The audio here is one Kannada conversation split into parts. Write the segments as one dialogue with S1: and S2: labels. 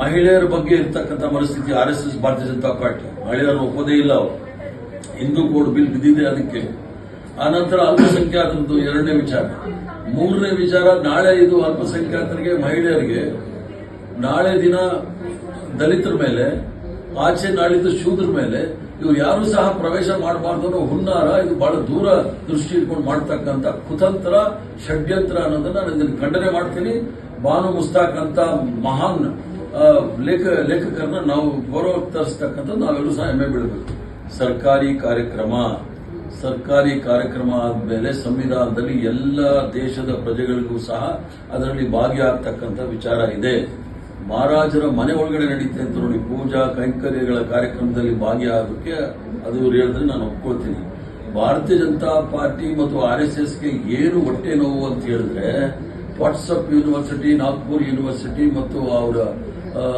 S1: ಮಹಿಳೆಯರ ಬಗ್ಗೆ ಇರ್ತಕ್ಕಂಥ ಮನಸ್ಥಿತಿ ಆರ್ ಎಸ್ ಎಸ್, ಭಾರತೀಯ ಜನತಾ ಪಾರ್ಟಿ. ಮಹಿಳೆಯರನ್ನು ಒಪ್ಪದೇ ಇಲ್ಲ ಅವರು. ಹಿಂದೂ ಕೋಡ್ ಬಿಲ್ ಬಿದ್ದಿದೆ ಅದಕ್ಕೆ. ಆನಂತರ ಅಲ್ಪಸಂಖ್ಯಾತರದ್ದು ಎರಡನೇ ವಿಚಾರ. ಮೂರನೇ ವಿಚಾರ, ನಾಳೆ ಇದು ಅಲ್ಪಸಂಖ್ಯಾತರಿಗೆ, ಮಹಿಳೆಯರಿಗೆ, ನಾಳೆ ದಿನ ದಲಿತರ ಮೇಲೆ, ಆಚೆ ನಾಳಿದ್ದು ಶೂದ್ರ ಮೇಲೆ, ಇವ್ರು ಯಾರು ಸಹ ಪ್ರವೇಶ ಮಾಡಬಾರ್ದು ಅನ್ನೋ ಹುನ್ನಾರ ಇದು ಬಹಳ ದೂರ ದೃಷ್ಟಿ ಇಟ್ಕೊಂಡು ಮಾಡ್ತಕ್ಕಂಥ ಕುತಂತ್ರ, ಷಡ್ಯಂತ್ರ ಅನ್ನೋದನ್ನ ನಾನು ಇದನ್ನು ಖಂಡನೆ ಮಾಡ್ತೀನಿ. ಬಾನು ಮುಸ್ತಾಕ್ ಅಂತ ಮಹಾನ್ ಲೇಖ, ಲೇಖಕರನ್ನ ನಾವು ಗೌರವ ತರಿಸ್ತಕ್ಕಂಥದ್ದು ನಾವೆಲ್ಲರೂ ಸಹ ಹೆಮ್ಮೆ ಬೀಳಬೇಕು. ಸರ್ಕಾರಿ ಕಾರ್ಯಕ್ರಮ. ಸರ್ಕಾರಿ ಕಾರ್ಯಕ್ರಮ ಆದ್ಮೇಲೆ ಸಂವಿಧಾನದಲ್ಲಿ ಎಲ್ಲ ದೇಶದ ಪ್ರಜೆಗಳಿಗೂ ಸಹ ಅದರಲ್ಲಿ ಭಾಗಿಯಾಗ್ತಕ್ಕಂಥ ವಿಚಾರ ಇದೆ. ಮಹಾರಾಜರ ಮನೆ ಒಳಗಡೆ ನಡೀತೆ ಅಂತ ನೋಡಿ, ಪೂಜಾ ಕೈಂಕರ್ಯಗಳ ಕಾರ್ಯಕ್ರಮದಲ್ಲಿ ಭಾಗಿಯಾಗೋಕ್ಕೆ ಅದು ಹೇಳಿದ್ರೆ ನಾನು ಒಪ್ಕೊಳ್ತೀನಿ. ಭಾರತೀಯ ಜನತಾ ಪಾರ್ಟಿ ಮತ್ತು ಆರ್ ಎಸ್ ಎಸ್ಗೆ ಏನು ಹೊಟ್ಟೆ ನೋವು ಅಂತ ಹೇಳಿದ್ರೆ, ವಾಟ್ಸಪ್ ಯೂನಿವರ್ಸಿಟಿ, ನಾಗ್ಪುರ್ ಯೂನಿವರ್ಸಿಟಿ ಮತ್ತು ಅವರ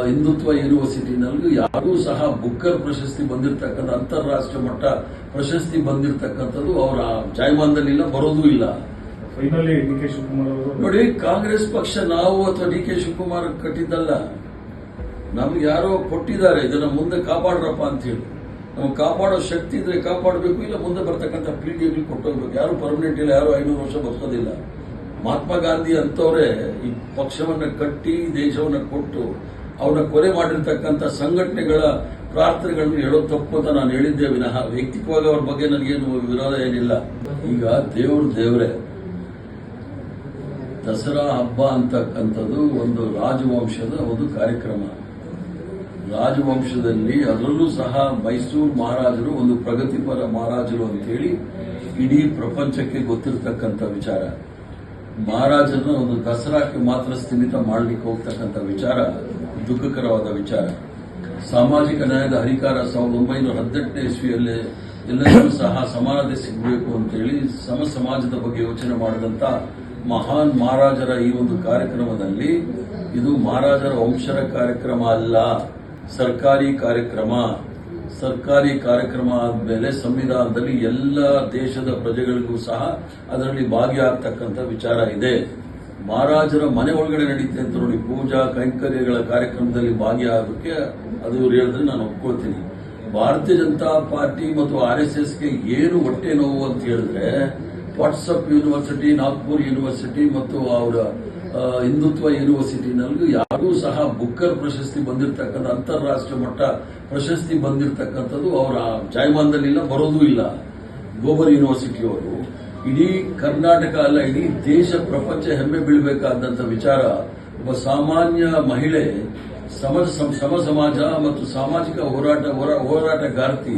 S1: ಹಿಂದುತ್ವ ಯೂನಿವರ್ಸಿಟಿನಲ್ಲೂ ಯಾರಿಗೂ ಸಹ ಬುಕ್ಕರ್ ಪ್ರಶಸ್ತಿ ಬಂದಿರತಕ್ಕಂಥ ಅಂತಾರಾಷ್ಟ್ರೀಯ ಮಟ್ಟ ಪ್ರಶಸ್ತಿ ಬಂದಿರತಕ್ಕಂಥದ್ದು ಅವರ ಜಾಯಮಾನದಲ್ಲಿ ಇಲ್ಲ ಬರೋದೂ ಇಲ್ಲ.
S2: ಫೈನಲಿ ಡಿ ಕೆ ಶಿವಕುಮಾರ್
S1: ನೋಡಿ ಕಾಂಗ್ರೆಸ್ ಪಕ್ಷ ನಾವು ಅಥವಾ ಡಿ ಕೆ ಶಿವಕುಮಾರ್ ಕಟ್ಟಿದ್ದಲ್ಲ ನಮ್ಗೆ ಯಾರೋ ಕೊಟ್ಟಿದ್ದಾರೆ ಇದನ್ನ ಮುಂದೆ ಕಾಪಾಡ್ರಪ್ಪ ಅಂತ ಹೇಳಿ. ನಮ್ಗೆ ಕಾಪಾಡೋ ಶಕ್ತಿ ಇದ್ರೆ ಕಾಪಾಡಬೇಕು ಇಲ್ಲ ಮುಂದೆ ಬರ್ತಕ್ಕಂಥ ಪೀಳಿಗೆಗಳು ಕೊಟ್ಟೋಗ್ಬೇಕು. ಯಾರು ಪರ್ಮನೆಂಟ್ ಇಲ್ಲ ಯಾರು ಐನೂರು ವರ್ಷ ಬದುಕೋದಿಲ್ಲ. ಮಹಾತ್ಮ ಗಾಂಧಿ ಅಂತವರೇ ಈ ಪಕ್ಷವನ್ನ ಕಟ್ಟಿ ದೇಶವನ್ನ ಕೊಟ್ಟು ಅವನ್ನ ಕೊಲೆ ಮಾಡಿರ್ತಕ್ಕಂಥ ಸಂಘಟನೆಗಳ ಪ್ರಾರ್ಥನೆಗಳನ್ನು ಹೇಳೋ ತಪ್ಪು ಅಂತ ನಾನು ಹೇಳಿದ್ದೆ ವಿನಃ. ವೈಯಕ್ತಿಕವಾಗಿ ಅವ್ರ ಬಗ್ಗೆ ನನಗೇನು ವಿರೋಧ ಏನಿಲ್ಲ. ಈಗ ದೇವ್ರ ದೇವರೇ. ದಸರಾ ಹಬ್ಬ ಅಂತಕ್ಕಂಥದ್ದು ಒಂದು ರಾಜವಂಶದ ಒಂದು ಕಾರ್ಯಕ್ರಮ. ರಾಜವಂಶದಲ್ಲಿ ಅದರಲ್ಲೂ ಸಹ ಮೈಸೂರು ಮಹಾರಾಜರು ಒಂದು ಪ್ರಗತಿಪರ ಮಹಾರಾಜರು ಅಂತೇಳಿ ಇಡೀ ಪ್ರಪಂಚಕ್ಕೆ ಗೊತ್ತಿರತಕ್ಕಂಥ ವಿಚಾರ. ಮಹಾರಾಜನ ಒಂದು ದಸರಾಕ್ಕೆ ಮಾತ್ರ ಸ್ಥಿಮಿತ ಮಾಡಲಿಕ್ಕೆ ಹೋಗ್ತಕ್ಕಂಥ ವಿಚಾರ. ದುಃಖಕರವಾದ ವಿಚಾರ. ಸಾಮಾಜಿಕ ನ್ಯಾಯದ ಹರಿಕಾರ ಸಾವಿರದ ಒಂಬೈನೂರ ಹದಿನೆಂಟನೇ ಇಸ್ವಿಯಲ್ಲಿ ಎಲ್ಲರಿಗೂ ಸಹ ಸಮಾನತೆ ಸಿಗಬೇಕು ಅಂತೇಳಿ ಸಮ ಸಮಾಜದ ಬಗ್ಗೆ ಯೋಚನೆ ಮಾಡಿದಂತ ಮಹಾನ್ ಮಹಾರಾಜರ ಈ ಒಂದು ಕಾರ್ಯಕ್ರಮದಲ್ಲಿ ಇದು ಮಹಾರಾಜರ ವಂಶರ ಕಾರ್ಯಕ್ರಮ ಅಲ್ಲ, ಸರ್ಕಾರಿ ಕಾರ್ಯಕ್ರಮ. ಸರ್ಕಾರಿ ಕಾರ್ಯಕ್ರಮ ಆದ್ಮೇಲೆ ಸಂವಿಧಾನದಲ್ಲಿ ಎಲ್ಲ ದೇಶದ ಪ್ರಜೆಗಳಿಗೂ ಸಹ ಅದರಲ್ಲಿ ಭಾಗಿಯಾಗ್ತಕ್ಕಂಥ ವಿಚಾರ ಇದೆ. ಮಹಾರಾಜರ ಮನೆ ಒಳಗಡೆ ನಡೀತೆ ಅಂತ ನೋಡಿ ಪೂಜಾ ಕೈಂಕರ್ಯಗಳ ಕಾರ್ಯಕ್ರಮದಲ್ಲಿ ಭಾಗಿಯಾಗೋಕ್ಕೆ ಅದು ಹೇಳಿದ್ರೆ ನಾನು ಒಪ್ಕೊಳ್ತೀನಿ. ಭಾರತೀಯ ಜನತಾ ಪಾರ್ಟಿ ಮತ್ತು ಆರ್ ಎಸ್ ಎಸ್ಗೆ ಏನು ಹೊಟ್ಟೆ ನೋವು ಅಂತ ಹೇಳಿದ್ರೆ ವಾಟ್ಸಪ್ ಯೂನಿವರ್ಸಿಟಿ, ನಾಗ್ಪುರ್ ಯೂನಿವರ್ಸಿಟಿ ಮತ್ತು ಅವರ ಹಿಂದುತ್ವ ಯೂನಿವರ್ಸಿಟಿನಲ್ಲೂ ಯಾರಿಗೂ ಸಹ ಬುಕ್ಕರ್ ಪ್ರಶಸ್ತಿ ಬಂದಿರತಕ್ಕಂಥ ಅಂತಾರಾಷ್ಟ್ರೀಯ ಮಟ್ಟ ಪ್ರಶಸ್ತಿ ಬಂದಿರತಕ್ಕಂಥದ್ದು ಅವರ ಜಾಯಮಾನದಲ್ಲಿಲ್ಲ, ಬರೋದೂ ಇಲ್ಲ. ಗೋಬರ್ ಯೂನಿವರ್ಸಿಟಿಯವರು ಇಡೀ ಕರ್ನಾಟಕ ಅಲ್ಲ, ಇಡೀ ದೇಶ ಪ್ರಪಂಚ ಹೆಮ್ಮೆ ಬೀಳಬೇಕಾದಂತ ವಿಚಾರ. ಒಬ್ಬ ಸಾಮಾನ್ಯ ಮಹಿಳೆ, ಸಮ ಸಮ- ಸಮ ಸಮಾಜ ಮತ್ತು ಸಾಮಾಜಿಕ ಹೋರಾಟ ಹೋರಾ- ಹೋರಾಟಗಾರ್ತಿ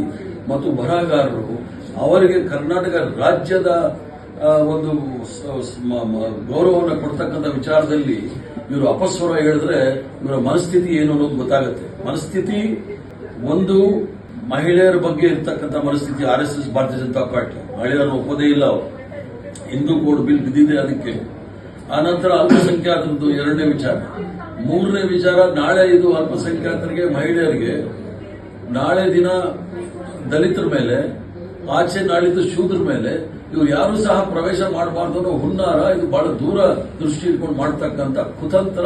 S1: ಮತ್ತು ಬರಹಗಾರರು, ಅವರಿಗೆ ಕರ್ನಾಟಕ ರಾಜ್ಯದ ಒಂದು ಗೌರವವನ್ನು ಕೊಡ್ತಕ್ಕಂಥ ವಿಚಾರದಲ್ಲಿ ಇವರು ಅಪಸ್ವರ ಹೇಳಿದ್ರೆ ಇವರ ಮನಸ್ಥಿತಿ ಏನು ಅನ್ನೋದು ಗೊತ್ತಾಗುತ್ತೆ. ಮನಸ್ಥಿತಿ ಒಂದು ಮಹಿಳೆಯರ ಬಗ್ಗೆ ಇರ್ತಕ್ಕಂಥ ಮನಸ್ಥಿತಿ ಆರ್ ಎಸ್ ಎಸ್, ಭಾರತೀಯ ಜನತಾ ಪಾರ್ಟಿ. ಮಹಿಳೆಯರನ್ನು ಒಪ್ಪದೇ ಇಲ್ಲ ಅವರು. ಹಿಂದೂ ಕೋಡ್ ಬಿಲ್ ಬಿದ್ದಿದೆ ಅದಕ್ಕೆ. ಆನಂತರ ಅಲ್ಪಸಂಖ್ಯಾತರದ್ದು ಎರಡನೇ ವಿಚಾರ. ಮೂರನೇ ವಿಚಾರ ನಾಳೆ ಇದು ಅಲ್ಪಸಂಖ್ಯಾತರಿಗೆ ಮಹಿಳೆಯರಿಗೆ ನಾಳೆ ದಿನ ದಲಿತರ ಮೇಲೆ ಆಚೆ ನಾಳಿದ್ದು ಶೂದ್ರ ಮೇಲೆ ಇವ್ರು ಯಾರು ಸಹ ಪ್ರವೇಶ ಮಾಡಬಾರ್ದು ಅನ್ನೋ ಹುನ್ನಾರ ಇದು ಬಹಳ ದೂರ ದೃಷ್ಟಿ ಇಟ್ಕೊಂಡು ಮಾಡ್ತಕ್ಕಂಥ ಕುತಂತ್ರ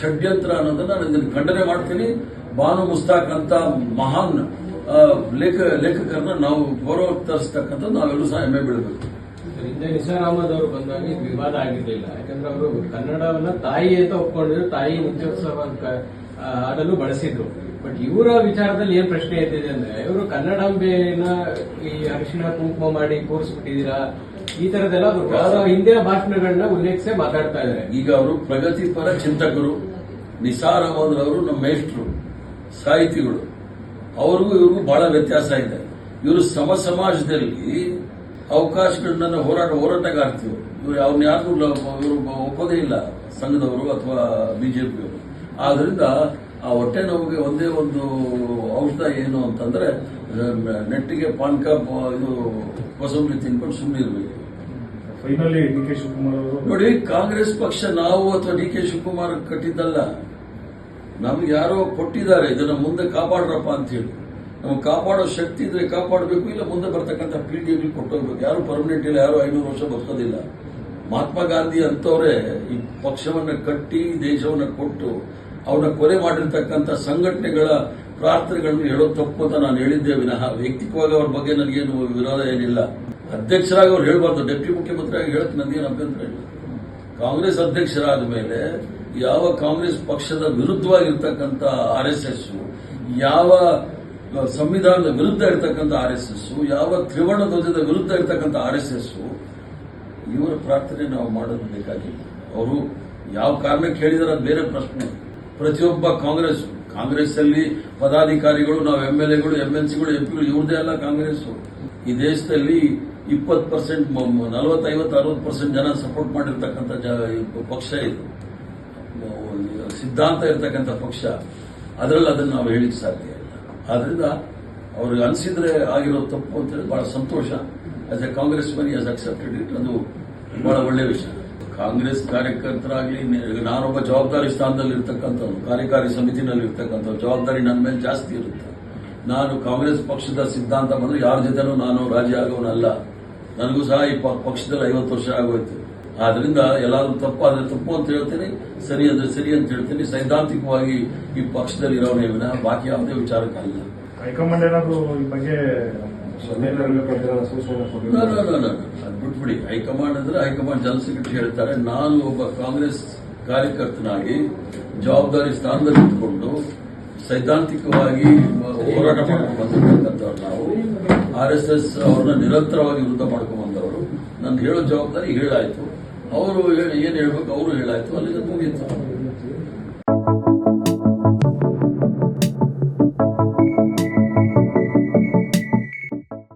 S1: ಷಡ್ಯಂತ್ರ ಅನ್ನೋದನ್ನ ನಾನು ಇದನ್ನು ಖಂಡನೆ ಮಾಡ್ತೀನಿ. ಬಾನು ಮುಸ್ತಾಕ್ ಅಂತ ಮಹಾನ್ ಆ, ಲೇಖ ಲೇಖಕರನ್ನ ನಾವು ಗೌರವ ತರಿಸ್ತಕ್ಕಂಥದ್ದು ನಾವೆಲ್ಲರೂ ಸಹ ಹೆಮ್ಮೆ ಬೀಳಬೇಕು.
S3: ಹಿಂದೆ ನಿಸಾರ್ ಅವರು ಬಂದಾಗ ಇದು ವಿವಾದ ಆಗಿರಲಿಲ್ಲ. ಯಾಕಂದ್ರೆ ಅವರು ಕನ್ನಡವನ್ನ ತಾಯಿ ಅಂತ ಒಪ್ಕೊಂಡಿದ್ರು. ತಾಯಿ ನಿತ್ಯೋತ್ಸವ ಅಂತ ಆಡಲು ಬಳಸಿದ್ರು. ಬಟ್ ಇವರ ವಿಚಾರದಲ್ಲಿ ಏನ್ ಪ್ರಶ್ನೆ ಎದ್ದಿದೆ ಅಂದ್ರೆ, ಇವರು ಕನ್ನಡಾಂಬೆನ ಈ ಅರಿಶಿಣ ಕುಂಕುಮ ಮಾಡಿ ಕೂರಿಸ್ಬಿಟ್ಟಿದ್ದೀರಾ? ಈ ತರದೆಲ್ಲ ಅವರು ಹಿಂದಿನ ಭಾಷಣಗಳನ್ನ ಉಲ್ಲೇಖಿಸಿ ಮಾತಾಡ್ತಾ ಇದ್ದಾರೆ.
S1: ಈಗ ಅವರು ಪ್ರಗತಿಪರ ಚಿಂತಕರು ನಿಸಾರ್ ಅಹಮದ್ ಅವರು ನಮ್ಮ ಮೇಷ್ಟ್ರು, ಸಾಹಿತಿಗಳು. ಅವ್ರಿಗೂ ಇವ್ರಿಗೂ ಬಹಳ ವ್ಯತ್ಯಾಸ ಇದೆ. ಇವರು ಸಮ ಸಮಾಜದಲ್ಲಿ ಅವಕಾಶಗಳನ್ನ ಹೋರಾಟ ಹೋರಾಟಗಾರ್ತಿರು ಇವರು ಅವ್ರನ್ನ ಯಾರು ಇವರು ಒಪ್ಪೋದೇ ಇಲ್ಲ ಸಂಘದವರು ಅಥವಾ ಬಿಜೆಪಿಯವರು. ಆದ್ರಿಂದ ಆ ಹೊಟ್ಟೆ ನೋವಿಗೆ ಒಂದೇ ಒಂದು ಔಷಧ ಏನು ಅಂತಂದ್ರೆ ನೆಟ್ಟಿಗೆ ಪಾನ್ಕ ಇದು ಕೊಸಂಬರಿ ತಿನ್ಕೊಂಡು ಸುಮ್ಮನೆ ಇರಬೇಕು.
S2: ಫೈನಲಿ ಡಿ ಕೆ ಶಿವಕುಮಾರ್ ಅವರು
S1: ನೋಡಿ ಕಾಂಗ್ರೆಸ್ ಪಕ್ಷ ನಾವು ಅಥವಾ ಡಿ ಕೆ ಶಿವಕುಮಾರ್ ಕಟ್ಟಿದ್ದಲ್ಲ ನಮ್ಗೆ ಯಾರೋ ಕೊಟ್ಟಿದ್ದಾರೆ ಇದನ್ನ ಮುಂದೆ ಕಾಪಾಡ್ರಪ್ಪ ಅಂತ ಹೇಳಿ. ನಮ್ಗೆ ಕಾಪಾಡೋ ಶಕ್ತಿ ಇದ್ರೆ ಕಾಪಾಡಬೇಕು, ಇಲ್ಲ ಮುಂದೆ ಬರ್ತಕ್ಕಂಥ ಪೀಳಿಗೆಗೆ ಕೊಟ್ಟೋಗ್ಬೇಕು. ಯಾರು ಪರ್ಮನೆಂಟ್ ಇಲ್ಲ, ಯಾರು ಐನೂರು ವರ್ಷ ಬದುಕೋದಿಲ್ಲ. ಮಹಾತ್ಮ ಗಾಂಧಿ ಅಂತವರೇ ಈ ಪಕ್ಷವನ್ನ ಕಟ್ಟಿ, ದೇಶವನ್ನ ಕೊಟ್ಟು ಅವರ ಕೊಲೆ ಮಾಡಿರ್ತಕ್ಕಂಥ ಸಂಘಟನೆಗಳ ಪ್ರಾರ್ಥನೆಗಳನ್ನು ಹೇಳೋದು ತಪ್ಪು ಅಂತ ನಾನು ಹೇಳಿದ್ದೆ ವಿನಃ. ವೈಯಕ್ತಿಕವಾಗಿ ಅವ್ರ ಬಗ್ಗೆ ನನಗೇನು ವಿರೋಧ ಏನಿಲ್ಲ. ಅಧ್ಯಕ್ಷರಾಗಿ ಅವ್ರು ಹೇಳ್ಬಾರ್ದು. ಡೆಪ್ಟಿ ಮುಖ್ಯಮಂತ್ರಿಯಾಗಿ ಹೇಳಕ್ ನನಗೇನು ಅಭ್ಯಂತರ ಇಲ್ಲ. ಕಾಂಗ್ರೆಸ್ ಅಧ್ಯಕ್ಷರಾದ ಮೇಲೆ ಯಾವ ಕಾಂಗ್ರೆಸ್ ಪಕ್ಷದ ವಿರುದ್ಧವಾಗಿರ್ತಕ್ಕಂಥ ಆರ್ ಎಸ್ ಯಾವ ಸಂವಿಧಾನದ ವಿರುದ್ಧ ಇರ್ತಕ್ಕಂಥ ಆರ್ ಎಸ್ ಎಸ್, ಯಾವ ತ್ರಿವರ್ಣ ಧ್ವಜದ ವಿರುದ್ಧ ಇರ್ತಕ್ಕಂಥ ಆರ್ ಎಸ್ ಎಸ್, ಇವರ ಪ್ರಾರ್ಥನೆ ನಾವು ಮಾಡೋದು ಬೇಕಾಗಿಲ್ಲ. ಅವರು ಯಾವ ಕಾರಣಕ್ಕೆ ಹೇಳಿದಾರೆ ಅದು ಬೇರೆ ಪ್ರಶ್ನೆ. ಪ್ರತಿಯೊಬ್ಬ ಕಾಂಗ್ರೆಸ್ ಕಾಂಗ್ರೆಸ್ ಅಲ್ಲಿ ಪದಾಧಿಕಾರಿಗಳು, ನಾವು ಎಂ ಎಲ್ ಎಗಳು, ಎಂ ಎಲ್ ಸಿಗಳು, ಎಂ ಪಿಗಳು ಇವ್ರದೇ ಅಲ್ಲ ಕಾಂಗ್ರೆಸ್ ಈ ದೇಶದಲ್ಲಿ ಇಪ್ಪತ್ತು ಪರ್ಸೆಂಟ್ ನಲವತ್ತೈವತ್ತು, ಅರವತ್ತು ಪರ್ಸೆಂಟ್ ಜನ ಸಪೋರ್ಟ್ ಮಾಡಿರ್ತಕ್ಕಂಥ ಪಕ್ಷ ಇದು. ಸಿದ್ಧಾಂತ ಇರತಕ್ಕಂಥ ಪಕ್ಷ. ಅದರಲ್ಲಿ ಅದನ್ನು ನಾವು ಹೇಳಿಕ್ ಸಾಧ್ಯ ಆದ್ರಿಂದ ಅವ್ರಿಗೆ ಅನಿಸಿದ್ರೆ ಆಗಿರೋ ತಪ್ಪು ಅಂತೇಳಿ ಬಹಳ ಸಂತೋಷ. As a Congress man as accepted it ಅದು ಬಹಳ ಒಳ್ಳೆಯ ವಿಷಯ. ಕಾಂಗ್ರೆಸ್ ಕಾರ್ಯಕರ್ತರಾಗಲಿ, ನಾನೊಬ್ಬ ಜವಾಬ್ದಾರಿ ಸ್ಥಾನದಲ್ಲಿ ಇರ್ತಕ್ಕಂಥವ್ರು ಕಾರ್ಯಕಾರಿ ಸಮಿತಿನಲ್ಲಿ ಇರ್ತಕ್ಕಂಥ ಜವಾಬ್ದಾರಿ ನನ್ನ ಮೇಲೆ ಜಾಸ್ತಿ ಇರುತ್ತೆ. ನಾನು ಕಾಂಗ್ರೆಸ್ ಪಕ್ಷದ ಸಿದ್ಧಾಂತ ಬಂದ್ರೆ ಯಾರ ಜೊತೆನೂ ನಾನು ರಾಜಿ ಆಗೋನಲ್ಲ. ನನಗೂ ಸಹ ಈ ಪಕ್ಷದಲ್ಲಿ ಐವತ್ತು ವರ್ಷ ಆಗೋಯ್ತು. ಆದ್ರಿಂದ ಎಲ್ಲಾದ್ರೂ ತಪ್ಪು ಆದ್ರೆ ತಪ್ಪು ಅಂತ ಹೇಳ್ತೀನಿ ಸರಿ ಅಂದ್ರೆ ಸರಿ ಅಂತ ಹೇಳ್ತೀನಿ. ಸೈದ್ಧಾಂತಿಕವಾಗಿ ಈ ಪಕ್ಷದಲ್ಲಿ ಇರೋನೇ ವಿನಃ ಬಾಕಿ ಯಾವುದೇ ವಿಚಾರಕ್ಕಲ್ಲ.
S2: ಹೈಕಮಾಂಡ್ ಏನಾದ್ರು ಈ ಬಗ್ಗೆ.
S1: ಅದ್ ಬಿಟ್ಬಿಡಿ. ಹೈಕಮಾಂಡ್ ಅಂದ್ರೆ ಹೈಕಮಾಂಡ್ ಜನರಲ್ ಸೆಕ್ರೆಟರಿ ಹೇಳ್ತಾರೆ ನಾನು ಒಬ್ಬ ಕಾಂಗ್ರೆಸ್ ಕಾರ್ಯಕರ್ತನಾಗಿ ಜವಾಬ್ದಾರಿ ಸ್ಥಾನದಲ್ಲಿ ಇಟ್ಕೊಂಡು ಸೈದ್ಧಾಂತಿಕವಾಗಿ ಹೋರಾಟ ಮಾಡ್ಕೊಂಡು ಬಂದಿರ್ತಕ್ಕಂಥವ್ರು ನಾವು ಆರ್ ಎಸ್ ಎಸ್ ಅವ್ರನ್ನ ನಿರಂತರವಾಗಿ ವಿರುದ್ಧ ಮಾಡ್ಕೊಂಡು ಬಂದವರು. ನಾನು ಹೇಳೋ ಜವಾಬ್ದಾರಿ ಹೇಳಾಯ್ತು ಅವರು ಏನ್ ಹೇಳ್ಬೇಕು ಅವರು ಹೇಳಾಯ್ತು ಅಲ್ಲಿಗೆ ಮುಗೀತು